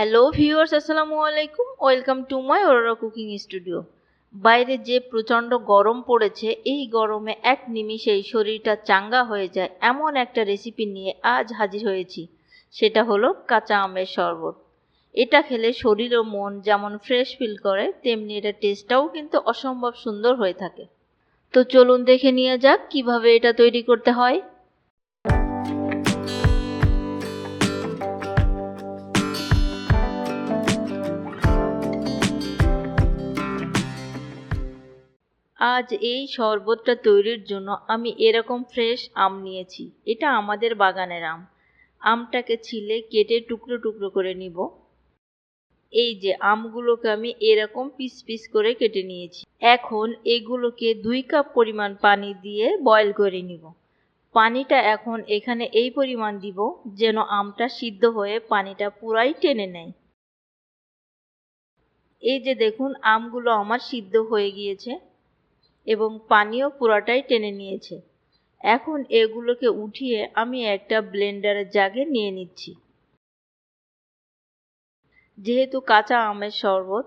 Hello viewers আসসালামু আলাইকুম welcome to my ওরারা কুকিং স্টুডিও বাইরে যে প্রচণ্ড গরম পড়েছে, এই গরমে এক নিমিষেই শরীরটা চাঙ্গা হয়ে যায় এমন একটা রেসিপি নিয়ে আজ হাজির হয়েছি। সেটা হলো কাঁচা আমের শরবত। এটা খেলে শরীর ও মন যেমন ফ্রেশ ফিল করে, তেমনি এটা টেস্টটাও কিন্তু অসম্ভব সুন্দর হয়ে থাকে। তো চলুন দেখে নিয়ে যাক কীভাবে এটা তৈরি করতে হয়। আজ এই শরবতটা তৈরির জন্য আমি এরকম ফ্রেশ আম নিয়েছি। এটা আমাদের বাগানের আম। আমটাকে ছিলে কেটে টুকরো টুকরো করে নিব। এই যে আমগুলোকে আমি এরকম পিস পিস করে কেটে নিয়েছি। এখন এগুলোকে দুই কাপ পরিমাণ পানি দিয়ে বয়েল করে নিব। পানিটা এখন এখানে এই পরিমাণ দিব যেন আমটা সিদ্ধ হয়ে পানিটা পুরাই টেনে নেয়। এই যে দেখুন, আমগুলো আমার সিদ্ধ হয়ে গিয়েছে। এবং পানিও পুরাটাই টেনে নিয়েছে। এখন এগুলোকে উঠিয়ে আমি একটা ব্লেন্ডারের জাগে নিয়ে নিচ্ছি। যেহেতু কাঁচা আমের শরবত,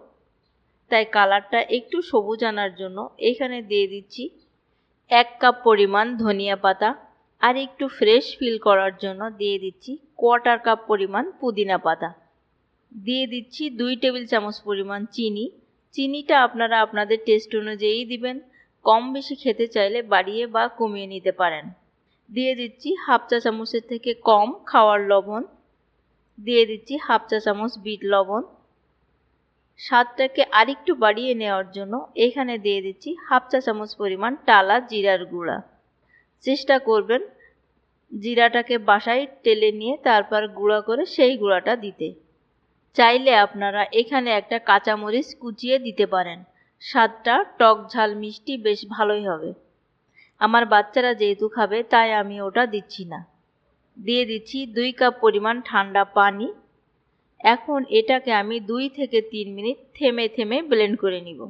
তাই কালারটা একটু সবুজ আনার জন্য এখানে দিয়ে দিচ্ছি এক কাপ পরিমাণ ধনিয়া পাতা আর একটু ফ্রেশ ফিল করার জন্য দিয়ে দিচ্ছি কোয়ার্টার কাপ পরিমাণ পুদিনা পাতা। দিয়ে দিচ্ছি দুই টেবিল চামচ পরিমাণ চিনি। চিনিটা আপনারা আপনাদের টেস্ট অনুযায়ী দিবেন। কম বেশি খেতে চাইলে বাড়িয়ে বা কমিয়ে নিতে পারেন। দিয়ে দিচ্ছি হাফ চা চামচের থেকে কম খাওয়ার লবণ। দিয়ে দিচ্ছি হাফ চা চামচ বিট লবণ। স্বাদটাকে আরেকটু বাড়িয়ে নেওয়ার জন্য এখানে দিয়ে দিচ্ছি হাফ চা চামচ পরিমাণ টালা জিরার গুঁড়া। চেষ্টা করবেন জিরাটাকে বাসায় টেলে নিয়ে তারপর গুঁড়া করে সেই গুঁড়াটা দিতে। চাইলে আপনারা এখানে একটা কাঁচামরিচ কুচিয়ে দিতে পারেন। স্বাদটা টক ঝাল মিষ্টি বেশ ভালোই হবে। আমার বাচ্চারা যেহেতু খাবে, তাই আমি ওটা দিচ্ছি না। দিয়ে দিচ্ছি দুই কাপ পরিমাণ ঠান্ডা পানি। এখন এটাকে আমি দুই থেকে তিন মিনিট থেমে থেমে ব্লেন্ড করে নিব।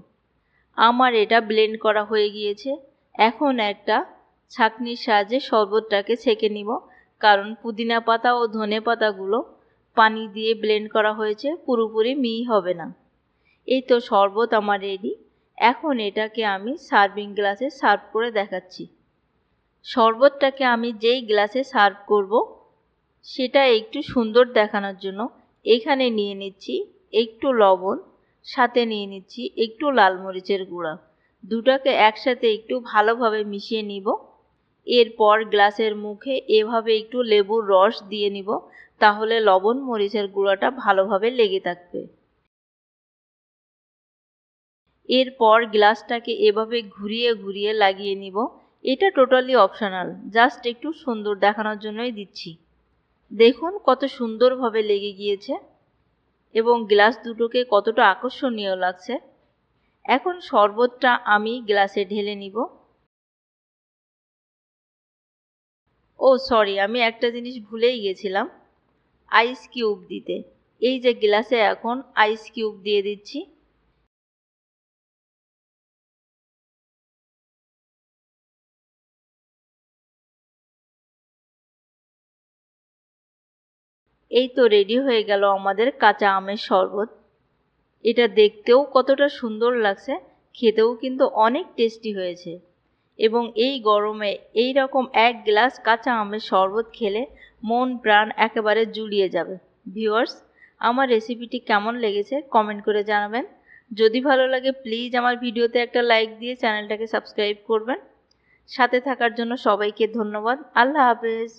আমার এটা ব্লেন্ড করা হয়ে গিয়েছে। এখন একটা ছাঁকনির সাহায্যে শরবতটাকে ছেঁকে নিব, কারণ পুদিনা পাতা ও ধনে পাতাগুলো পানি দিয়ে ব্লেন্ড করা হয়েছে, পুরোপুরি মিহি হবে না। এই তো শরবত আমার রেডি এখন এটাকে আমি সার্ভিং গ্লাসে সার্ভ করে দেখাচ্ছি। শরবতটাকে আমি যেই গ্লাসে সার্ভ করব, সেটা একটু সুন্দর দেখানোর জন্য এখানে নিয়ে নিচ্ছি একটু লবণ, সাথে নিয়ে নিচ্ছি একটু লাল মরিচের গুঁড়া। দুটাকে একসাথে একটু ভালোভাবে মিশিয়ে নিব। এরপর গ্লাসের মুখে এভাবে একটু লেবুর রস দিয়ে নিব, তাহলে লবণ, মরিচের গুঁড়াটা ভালোভাবে লেগে থাকবে। এরপর গ্লাসটাকে এভাবে ঘুরিয়ে ঘুরিয়ে লাগিয়ে নিব। এটা টোটালি অপশনাল জাস্ট একটু সুন্দর দেখানোর জন্যই দিচ্ছি। দেখুন কত সুন্দরভাবে লেগে গিয়েছে এবং গ্লাস দুটোকে কতটা আকর্ষণীয় লাগছে। এখন শরবতটা আমি গ্লাসে ঢেলে নিব। ও সরি আমি একটা জিনিস ভুলেই গেছিলাম। আইস কিউব দিতে। এই যে গ্লাসে এখন আইস কিউব দিয়ে দিচ্ছি। এই তো রেডি হয়ে গেল আমাদের কাঁচা আমের শরবত। এটা দেখতেও কতটা সুন্দর লাগছে, খেতেও কিন্তু অনেক টেস্টি হয়েছে। এবং এই গরমে এই রকম এক গ্লাস কাঁচা আমের শরবত খেলে মন, প্রাণ একেবারে জুড়িয়ে যাবে। ভিউয়ার্স, আমার রেসিপিটি কেমন লেগেছে কমেন্ট করে জানাবেন। যদি ভালো লাগে প্লিজ আমার ভিডিওতে একটা লাইক দিয়ে চ্যানেলটাকে সাবস্ক্রাইব করবেন। সাথে থাকার জন্য সবাইকে ধন্যবাদ। আল্লাহ হাফেজ।